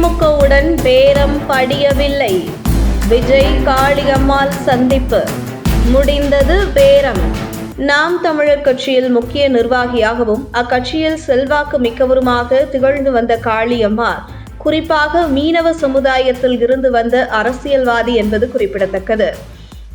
திமுகவுடன் பேரம் படியவில்லை. விஜய் காளியம்மாள் சந்திப்பு. முடிந்தது பேரம். நாம் தமிழர் கட்சியில் முக்கிய நிர்வாகியாகவும் அக்கட்சியில் செல்வாக்கு மிக்கவருமாக திகழ்ந்து வந்த காளியம்மாள் குறிப்பாக மீனவ சமுதாயத்தில் இருந்து வந்த அரசியல்வாதி என்பது குறிப்பிடத்தக்கது.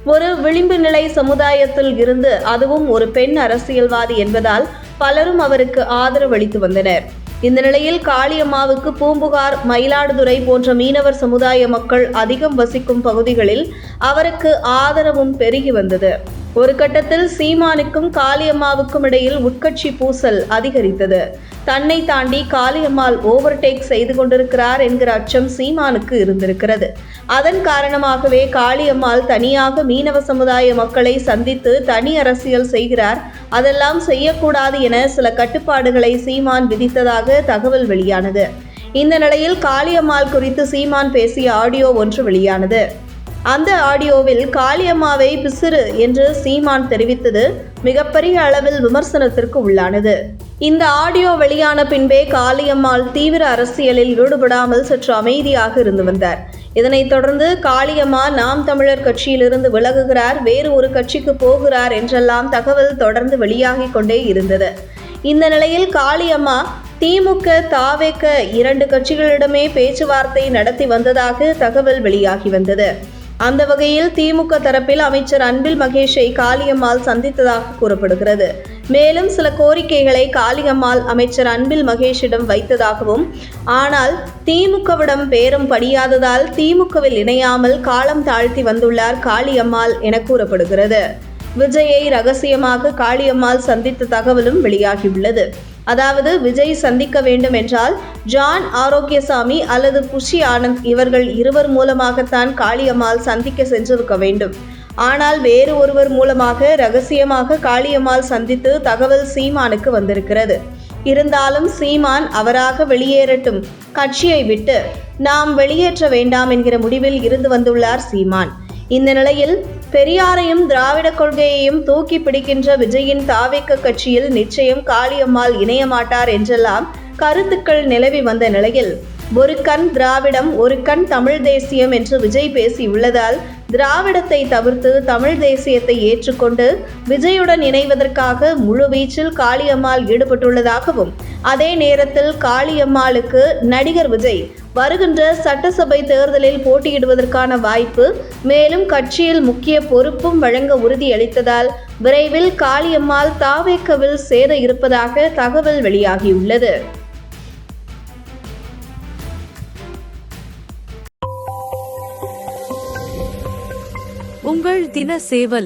ஒரு விளிம்பு நிலை சமுதாயத்தில் இருந்து அதுவும் ஒரு பெண் அரசியல்வாதி என்பதால் பலரும் அவருக்கு ஆதரவளித்து வந்தனர். இந்த நிலையில் காளியம்மாவுக்கு பூம்புகார் மயிலாடுதுறை போன்ற மீனவர் சமுதாய மக்கள் அதிகம் வசிக்கும் பகுதிகளில் அவருக்கு ஆதரவும் பெருகி வந்தது. ஒரு கட்டத்தில் சீமானுக்கும் காளியம்மாவுக்கும் இடையில் உட்கட்சி பூசல் அதிகரித்தது. தன்னை தாண்டி காளியம்மாள் ஓவர்டேக் செய்து கொண்டிருக்கிறார் என்கிற அச்சம் சீமானுக்கு இருந்திருக்கிறது. அதன் காரணமாகவே காளியம்மாள் தனியாக மீனவ சமுதாய மக்களை சந்தித்து தனி அரசியல் செய்கிறார் அதெல்லாம் செய்யக்கூடாது என சில கட்டுப்பாடுகளை சீமான் விதித்ததாக தகவல் வெளியானது. இந்த நிலையில் காளியம்மாள் குறித்து சீமான் பேசிய ஆடியோ ஒன்று வெளியானது. அந்த ஆடியோவில் காளியம்மாவை பிசிறு என்று சீமான் தெரிவித்தது மிகப்பெரிய அளவில் விமர்சனத்திற்கு உள்ளானது. இந்த ஆடியோ வெளியான பின்பே காளியம்மாள் தீவிர அரசியலில் ஈடுபடாமல் சற்று அமைதியாக இருந்து வந்தார். இதனைத் தொடர்ந்து காளியம்மா நாம் தமிழர் கட்சியிலிருந்து விலகுகிறார் வேறு ஒரு கட்சிக்கு போகிறார் என்றெல்லாம் தகவல் தொடர்ந்து வெளியாகிக் கொண்டே இருந்தது. இந்த நிலையில் காளியம்மா திமுக தாவேக்க இரண்டு கட்சிகளிடமே பேச்சுவார்த்தை நடத்தி வந்ததாக தகவல் வெளியாகி வந்தது. அந்த வகையில் திமுக தரப்பில் அமைச்சர் அன்பில் மகேஷை காளியம்மாள் சந்தித்ததாக கூறப்படுகிறது. மேலும் சில கோரிக்கைகளை காளியம்மாள் அமைச்சர் அன்பில் மகேஷிடம் வைத்ததாகவும் ஆனால் திமுகவிடம் பேரம் படியாததால் திமுகவில் இணையாமல் காலம் தாழ்த்தி வந்துள்ளார் காளியம்மாள் என கூறப்படுகிறது. விஜயை ரகசியமாக காளியம்மாள் சந்தித்த தகவலும் வெளியாகியுள்ளது. அதாவது விஜய் சந்திக்க வேண்டும் என்றால் ஜான் ஆரோக்கியசாமி அல்லது புஷி ஆனந்த் இவர்கள் இருவர் மூலமாகத்தான் காளியம்மாள் சந்திக்க சென்றிருக்க வேண்டும். ஆனால் வேறு ஒருவர் மூலமாக ரகசியமாக காளியம்மாள் சந்தித்து தகவல் சீமானுக்கு வந்திருக்கிறது. இருந்தாலும் சீமான் அவராக வெளியேறட்டும். கட்சியை விட்டு நாம் வெளியேற்ற வேண்டாம் என்கிற முடிவில் இருந்து வந்துள்ளார் சீமான். இந்த நிலையில் பெரியாரையும் திராவிட கொள்கையையும் தூக்கி பிடிக்கின்ற விஜயின் தாவேக்க கட்சியில் நிச்சயம் காளியம்மாள் இணையமாட்டார் என்றெல்லாம் கருத்துக்கள் நிலவி வந்த நிலையில் ஒரு கண் திராவிடம் ஒரு கண் தமிழ் தேசியம் என்று விஜய் பேசியுள்ளதால் திராவிடத்தை தவிர்த்து தமிழ் தேசியத்தை ஏற்றுக்கொண்டு விஜயுடன் இணைவதற்காக முழுவீச்சில் காளியம்மாள் ஈடுபட்டுள்ளதாகவும் அதே நேரத்தில் காளியம்மாளுக்கு நடிகர் விஜய் வருகின்ற சட்டசபை தேர்தலில் போட்டியிடுவதற்கான வாய்ப்பு மேலும் கட்சியில் முக்கிய பொறுப்பும் வழங்க உறுதியளித்ததால் விரைவில் காளியம்மாள் தாவேக்கவில் சேர இருப்பதாக தகவல் வெளியாகியுள்ளது. உங்கள் தின சேவல்